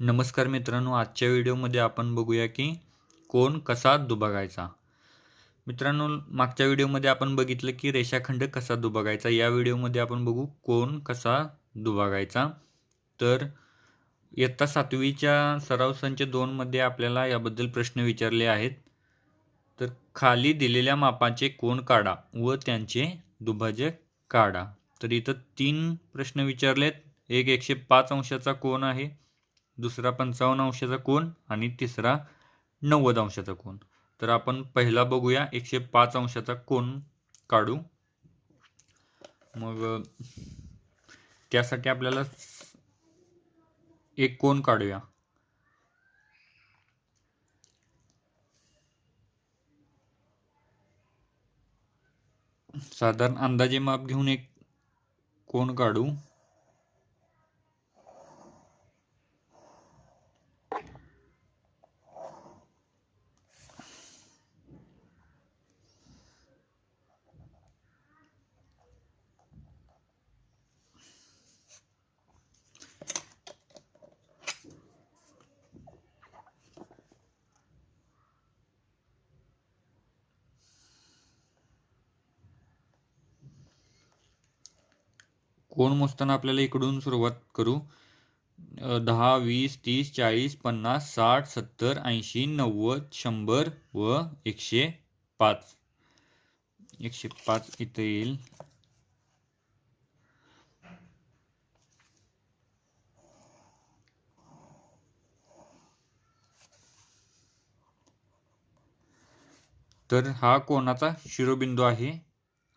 नमस्कार मित्रांनो आजच्या व्हिडिओमध्ये आपण बघूया की कोण कसा दुभागायचा मित्रांनो मागच्या व्हिडिओमध्ये आपण बघितलं की रेषाखंड कसा दुभागायचा या व्हिडिओमध्ये आपण बघू कोण कसा दुभागायचा तर इयत्ता सातवीच्या सराव संच दोनमध्ये आपल्याला याबद्दल प्रश्न विचारले आहेत. तर खाली दिलेल्या मापाचे कोण काढा व त्यांचे दुभाजक काढा. तर इथं तीन प्रश्न विचारलेत. एक एकशे पाच अंशाचा कोण आहे. दुसरा पंचावन्न अंशाचा कोण आणि तिसरा नव्वद अंशाचा कोण तर आपण पहिला बघूया एकशे पाच अंशाचा कोण काढू. मग त्यासाठी आपल्याला एक कोण काढूया. साधारण अंदाजे माप घेऊन एक कोण काढू. कोण मोजताना आपल्याला इकडून सुरुवात करू? दहा वीस तीस चाळीस पन्नास साठ सत्तर ऐंशी नव्वद शंभर व एकशे पाच. एकशे पाच इथं येईल. तर हा कोणाचा शिरोबिंदू आहे?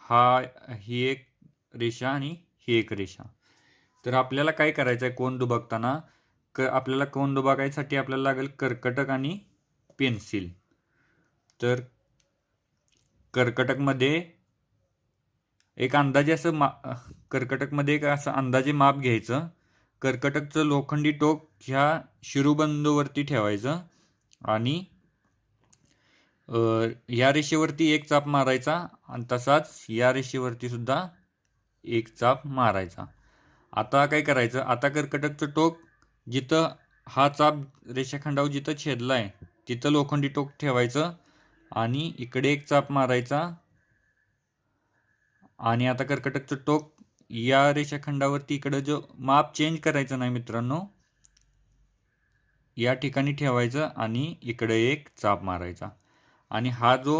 हा ही एक रेषा आणि ही एक रेषा. तर आपल्याला काय करायचं आहे कोण दुबकताना क आपल्याला कोण दुबाकायसाठी आपल्याला लागेल कर्कटक आणि पेन्सिल. तर कर्कटकमध्ये एक अंदाजे असं मा कर्कटकमध्ये एक असं अंदाजे माप घ्यायचं. कर्कटकचं लोखंडी टोक ह्या शिरूबंदूवरती ठेवायचं आणि या रेषेवरती एक चाप मारायचा आणि तसाच या रेषेवरती सुद्धा एक चाप मारायचा. आता काय करायचं? आता कर्कटकचं टोक जिथं हा चाप रेषाखंडावर जिथं छेदला आहे तिथं लोखंडी टोक ठेवायचं आणि इकडे एक चाप मारायचा. आणि आता कर्कटकचं टोक या रेषाखंडावरती इकडं जो माप चेंज करायचं नाही मित्रांनो या ठिकाणी ठेवायचं आणि इकडे एक चाप मारायचा. आणि हा जो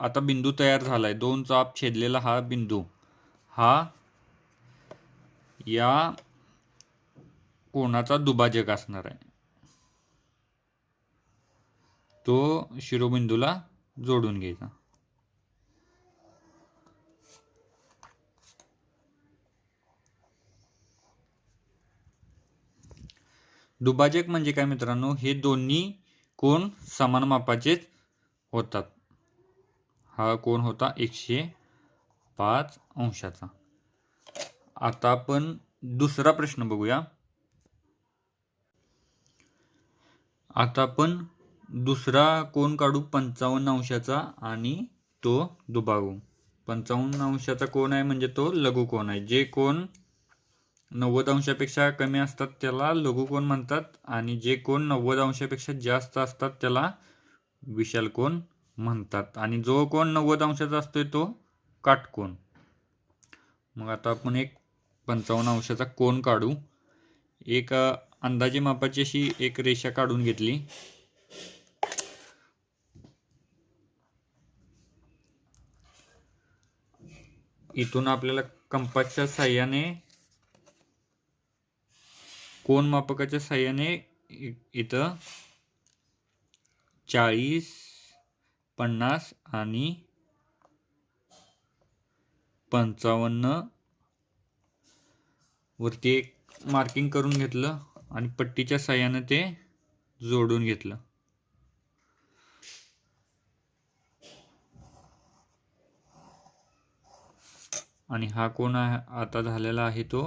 आता बिंदू तयार झालाय दोन चाप छेदलेला हा बिंदू हा या कोणाचा दुभाजक असणार आहे? तो शिरोबिंदूला जोडून घ्यायचा. दुभाजक म्हणजे काय मित्रांनो? हे दोन्ही कोण समान मापाचेच होतात. हा कोण होता? एकशे पाच अंशाचा. आता आपण दुसरा प्रश्न बघूया. आता आपण दुसरा कोण काढू? पंचावन्न अंशाचा आणि तो दुबावू पंचावन्न अंशाचा कोण आहे म्हणजे तो लघु कोण आहे. जे कोण नव्वद अंशापेक्षा कमी असतात त्याला लघु कोण म्हणतात आणि जे कोण नव्वद अंशापेक्षा जास्त असतात त्याला विशाल कोण म्हणतात. आणि जो कोण नव्वद अंशाचा असतोय तो काटकोण मग आता आपण एक पंचावन्न अंशाचा कोण काढू. एक अंदाजे मापाची अशी एक रेषा काढून घेतली. इथून आपल्याला कंपासच्या साह्याने कोण मापकाच्या साह्याने इथं चाळीस पन्नास आणि पंचावन्न वरती एक मार्किंग करून घेतलं आणि पट्टीच्या साह्यानं ते जोडून घेतलं. आणि हा कोण आहे? आता झालेला आहे तो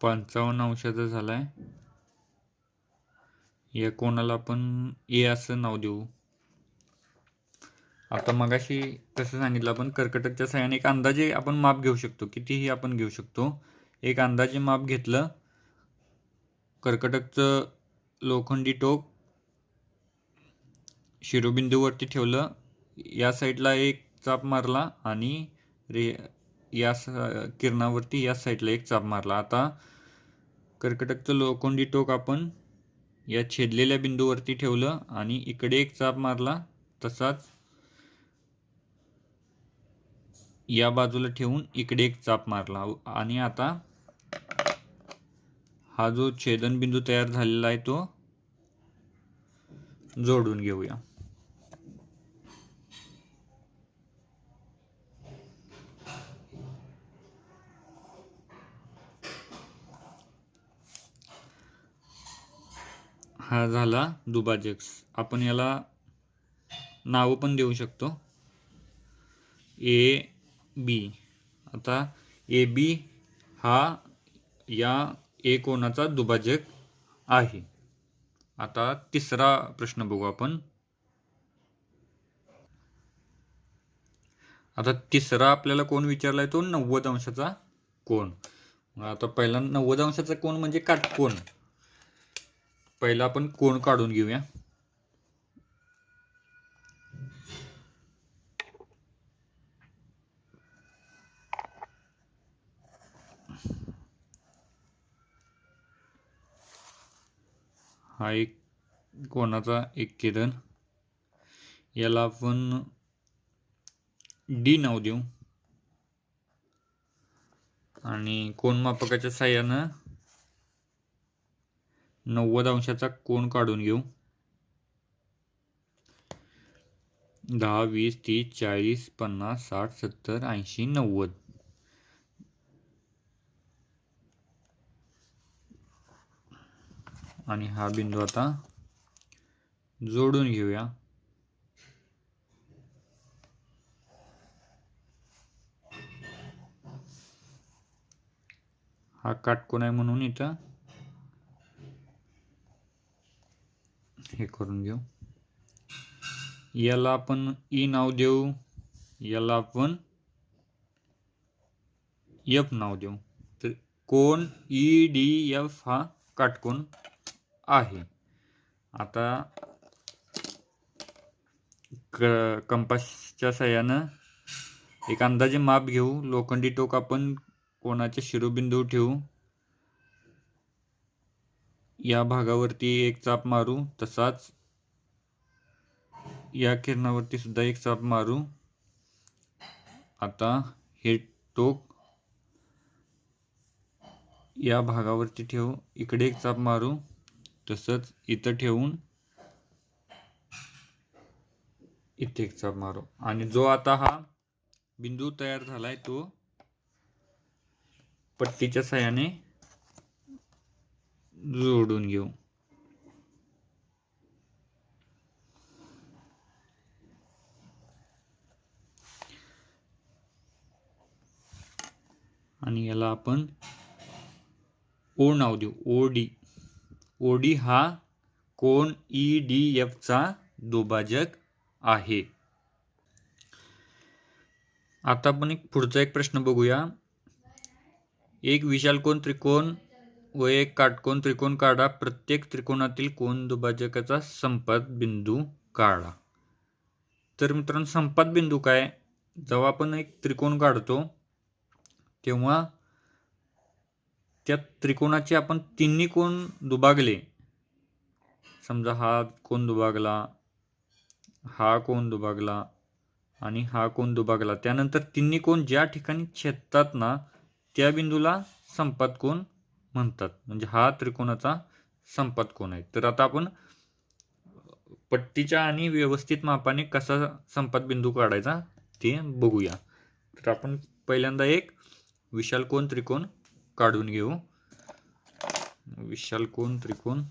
पंचावन्न अंशाचा झालाय. या कोणाला आपण ए असं नाव देऊ. आता मगाशी कसं सांगितलं आपण कर्कटकच्या सहाय्याने एक अंदाजे आपण माप घेऊ शकतो. कितीही आपण घेऊ शकतो. एक अंदाजे माप घेतलं कर्कटकचं लोखंडी टोक शिरोबिंदूवरती ठेवलं या साईडला एक चाप मारला आणि रे या स किरणावरती या साईडला एक चाप मारला. आता कर्कटकचं लोखंडी टोक आपण या छेदलेल्या बिंदूवरती ठेवलं आणि इकडे एक चाप मारला तसाच या बाजूला ठेवून इकडे एक चाप मारला. आणि आता हा जो छेदनबिंदू तयार झालेला आहे तो जोडून घेऊया. हा झाला दुबाजेक्स आपण याला नावं पण देऊ शकतो. ए बी आता ए बी हा या ए कोणाचा दुभाजक आहे. आता तिसरा प्रश्न बघू आपण. आता तिसरा आपल्याला कोण विचारलाय तो? नव्वद अंशाचा कोण. आता पहिला नव्वद अंशाचा कोण म्हणजे काटकोण पहिला आपण कोण काढून घेऊया. हा एक कोणाचा एक किरण याला आपण डी नाव देऊ. आणि कोण मापकाच्या साह्यानं नव्वद अंशाचा कोण काढून घेऊ. दहा वीस तीस चाळीस पन्नास साठ सत्तर ऐंशी नव्वद. हा बिंदू आता जोडून घेऊया. हा काटकोन हे घेऊ. याला आपण ई नाव देऊ, याला एफ़ नाव देऊ. तर कोण ई, डी, एफ़ हा काटकोन. आहे. आता क कंपासच्या सहाय्यानं एक अंदाजे माप घेऊ. लोखंडी टोक आपण कोणाच्या शिरोबिंदू ठेवू. या भागावरती एक चाप मारू. तसाच या किरणावरती सुद्धा एक चाप मारू. आता हे टोक या भागावरती ठेवू. इकडे एक चाप मारू. तसंच इथं ठेवून इथे एक चाप मारू. आणि जो आता हा बिंदू तयार झालाय तो पट्टीच्या सहाय्याने जोडून घेऊ. आणि याला आपण ओ नाव देऊ. O D. ओ डी हा कोण ई डी एफचा दुभाजक आहे. आता आपण एक पुढचा एक प्रश्न बघूया. एक विशाल कोण त्रिकोण व एक काटकोन त्रिकोण काढा. प्रत्येक त्रिकोणातील कोण दुभाजकाचा संपात बिंदू काढा. तर मित्रांनो संपात बिंदू काय? जेव्हा आपण एक त्रिकोण काढतो तेव्हा त्या त्रिकोणाचे आपण तिन्ही कोण दुभागले समजा हा कोण दुभागला हा कोण दुभागला आणि हा कोण दुभागला त्यानंतर तिन्ही कोण ज्या ठिकाणी छेदतात ना त्या बिंदूला संपात कोण म्हणतात. म्हणजे हा त्रिकोणाचा संपात कोण आहे. तर आता आपण पट्टीच्या आणि व्यवस्थित मापाने कसा संपात बिंदू काढायचा ते बघूया. तर आपण पहिल्यांदा एक विशाल कोण त्रिकोण काढून घेऊ. विशाल कोण? त्रिकोण.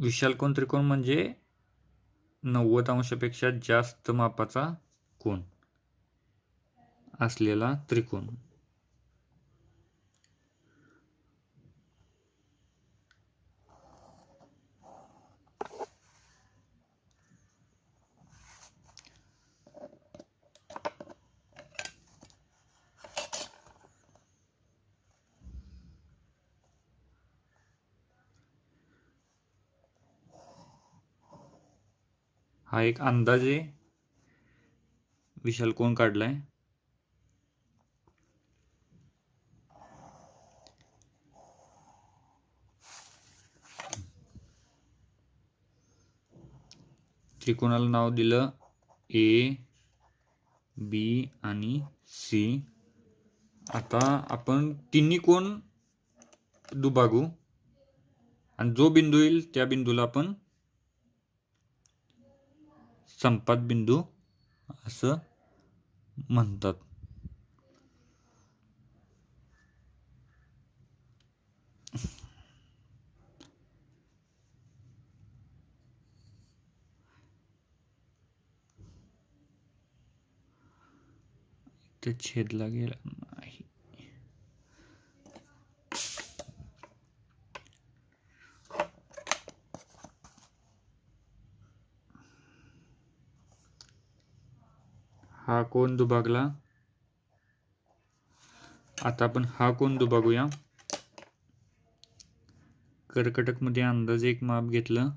विशाल कोण? त्रिकोण म्हणजे नव्वद अंशापेक्षा जास्त मापाचा कोण? असलेला त्रिकोण. हा एक अंदाजे विशाल कोण काढलाय? त्रिकोणाला नाव दिलं ए बी आणि सी आता आपण तिन्ही कोण दुभागू? आणि जो बिंदू येईल त्या बिंदूला आपण संपात बिंदू असं म्हणतात. ते छेदला गेला नाही. हा कोण दुभागला? आता आपण हा कोण दुभागूया? कर्कटकमध्ये अंदाजे एक माप घेतलं.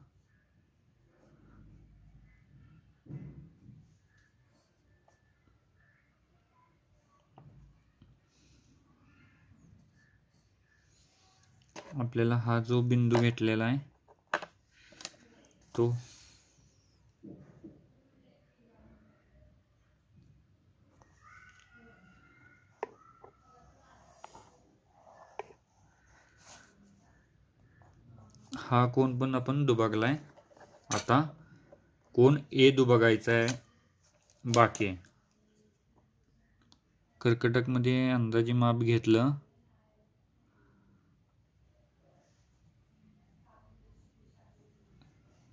आपल्याला हा जो बिंदू घेतलेला आहे तो हा कोण पण आपण दुभागलाय आता कोण ए दुभागायचा आहे बाकी आहे. कर्कटकमध्ये अंदाजे माप घेतलं.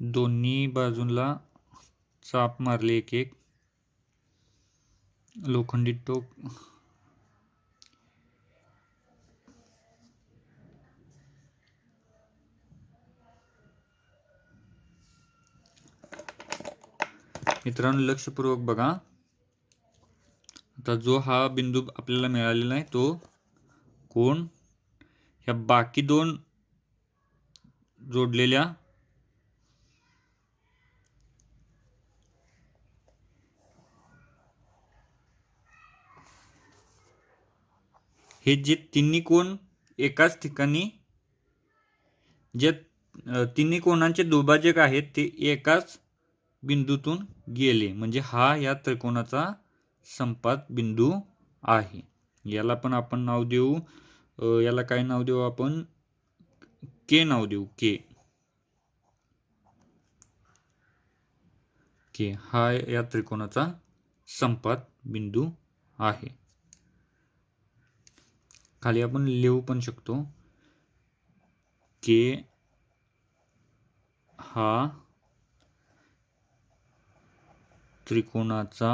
दोन्ही बाजूला चाप मारले एक एक. लोखंडी टोक मित्रांनो लक्षपूर्वक बघा. आता जो हा बिंदू आपल्याला मिळालेला आहे तो कोण? ह्या बाकी दोन जोडलेल्या हे जे तिन्ही कोण एकाच ठिकाणी जे तिन्ही कोणांचे दुभाजक आहेत ते एकाच बिंदूतून गेले. म्हणजे हा या त्रिकोणाचा संपात बिंदू आहे. याला पण आपण नाव देऊ. याला काय नाव देऊ आपण? के नाव देऊ. के के हा या त्रिकोणाचा संपात बिंदू आहे. खाली आपण लिहू पण शकतो. के हा त्रिकोणाचा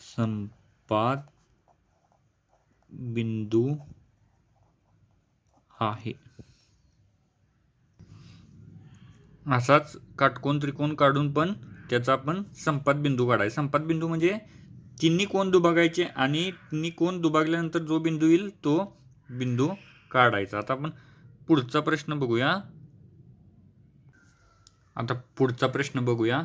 संपात बिंदू आहे. असाच काटकोन त्रिकोण काढून पण त्याचा आपण संपात बिंदू काढायचा संपात बिंदू म्हणजे तिन्ही कोण दुभागायचे आणि तिन्ही कोण दुभागल्यानंतर जो बिंदू येईल तो बिंदू काढायचा. आता आपण पुढचा प्रश्न बघूया. आता पुढचा प्रश्न बघूया.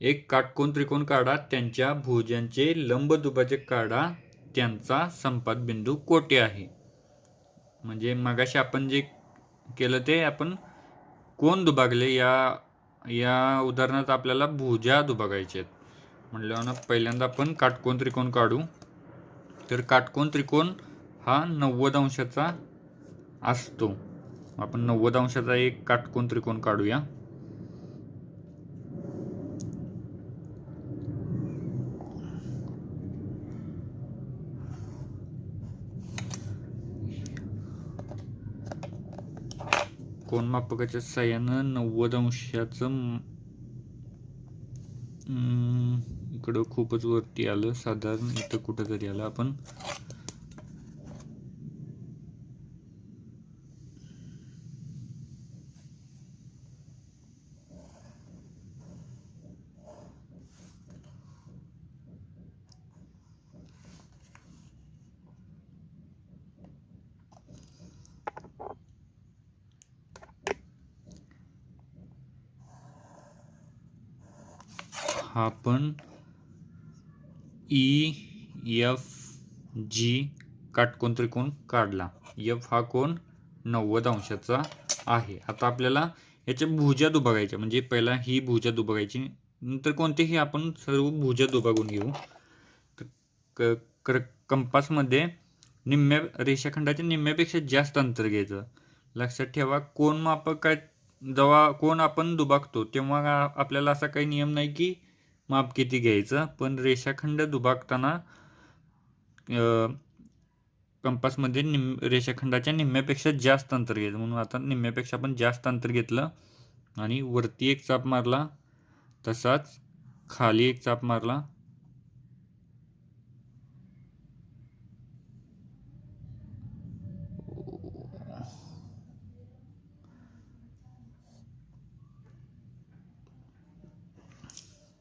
एक काटकोन त्रिकोण काढा? त्यांच्या भुजांचे लंब दुभाजक काढा. त्यांचा संपात बिंदू कोठे आहे? म्हणजे मगाशी आपण जे केलं ते आपण कोण दुभागले? या या उदाहरणात आपल्याला भुजा दुभागायचे आहेत. म्हणल्यावर पहिल्यांदा आपण काटकोन त्रिकोण काढू. तर काटकोन त्रिकोण हा नव्वद अंशाचा असतो. आपण नव्वद अंशाचा एक काटकोन त्रिकोण काढूया. कोण मापकाच्या साह्यानं नव्वद अंशाचं इकडं खूपच वरती आलं साधारण इथं कुठं तरी आलं. आपण हा पण ई एफ जी काटकोन त्रिकोण काढला. एफ हा कोण? नव्वद अंशाचा आहे. आता आपल्याला याच्या भुजा दुभागायच्या म्हणजे पहिला ही भुजा दुभागायची नंतर कोणतेही आपण सर्व भुजा दुभागून घेऊ. तर क कर कंपासमध्ये निम्म्या रेषाखंडाच्या निम्म्यापेक्षा जास्त अंतर घ्यायचं. लक्षात ठेवा कोण मापक काय जेव्हा कोण आपण दुभागतो तेव्हा आपल्याला असा काही नियम नाही की माप किती घ्यायचं? पण रेषाखंड दुभागताना कंपासमध्ये निम रेषाखंडाच्या निम्म्यापेक्षा जास्त अंतर घ्यायचं. म्हणून आता निम्म्यापेक्षा आपण जास्त अंतर घेतलं आणि वरती एक चाप मारला तसाच खाली एक चाप मारला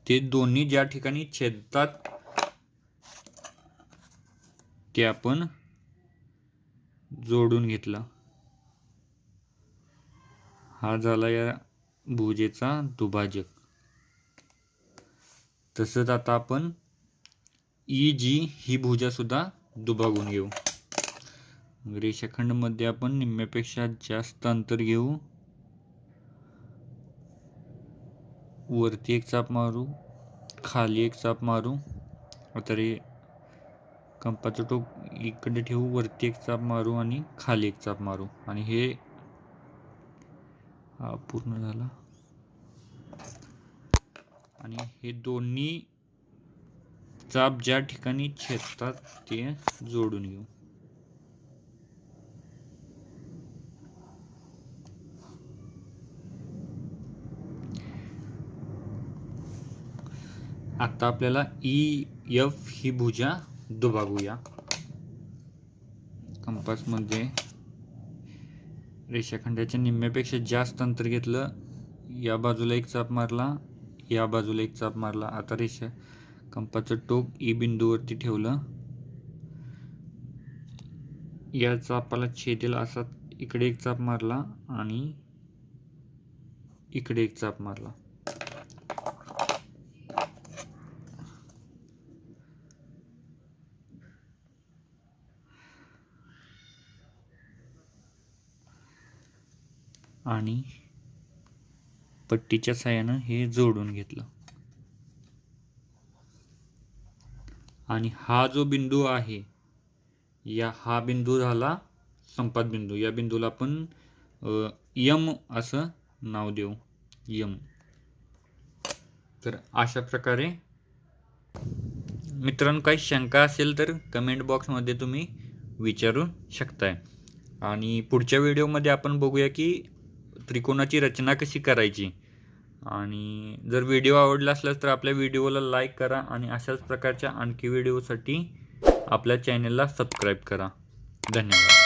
ते दोन्ही ज्या ठिकाणी छेदतात ते आपण जोडून घेतला. हा झाला या भुजेचा दुभाजक. तसंच आता आपण ई जी ही भुजा सुद्धा दुभागून घेऊ. रेषाखंडमध्ये आपण निम्म्यापेक्षा जास्त अंतर घेऊ. वरती एक चाप मारू खाली एक चाप मारू. आता रे कंपाचं टोक इकडे ठेवू वरती एक चाप मारू आणि खाली एक चाप मारू. आणि हे हा पूर्ण झाला. आणि हे दोन्ही चाप ज्या ठिकाणी छेदतात ते जोडून घेऊ. आता आपल्याला e, ई एफ ही भुजा दुभागूया. कंपासमध्ये रेषाखंडाच्या निम्म्यापेक्षा जास्त अंतर घेतलं या बाजूला एक चाप मारला या बाजूला एक चाप मारला. आता रेषा कंपाचं टोक ई बिंदूवरती ठेवलं. या चापाला छेदेल असा इकडे एक चाप मारला आणि इकडे एक चाप मारला. आणि पट्टीच्या साह्यानं हे जोडून घेतलं. आणि हा जो बिंदू आहे या हा बिंदू झाला संपात बिंदू. या बिंदूला आपण यम असं नाव देऊ. यम. तर अशा प्रकारे मित्रांनो काही शंका असेल तर कमेंट बॉक्समध्ये तुम्ही विचारू शकताय. आणि पुढच्या व्हिडिओमध्ये आपण बघूया की त्रिकोणाची रचना कशी करायची? आणि जर व्हिडिओ आवडला असल्यास तर आपल्या व्हिडिओला लाईक करा आणि अशाच प्रकारच्या आणखी व्हिडिओसाठी आपल्या चॅनलला सबस्क्राईब करा. धन्यवाद.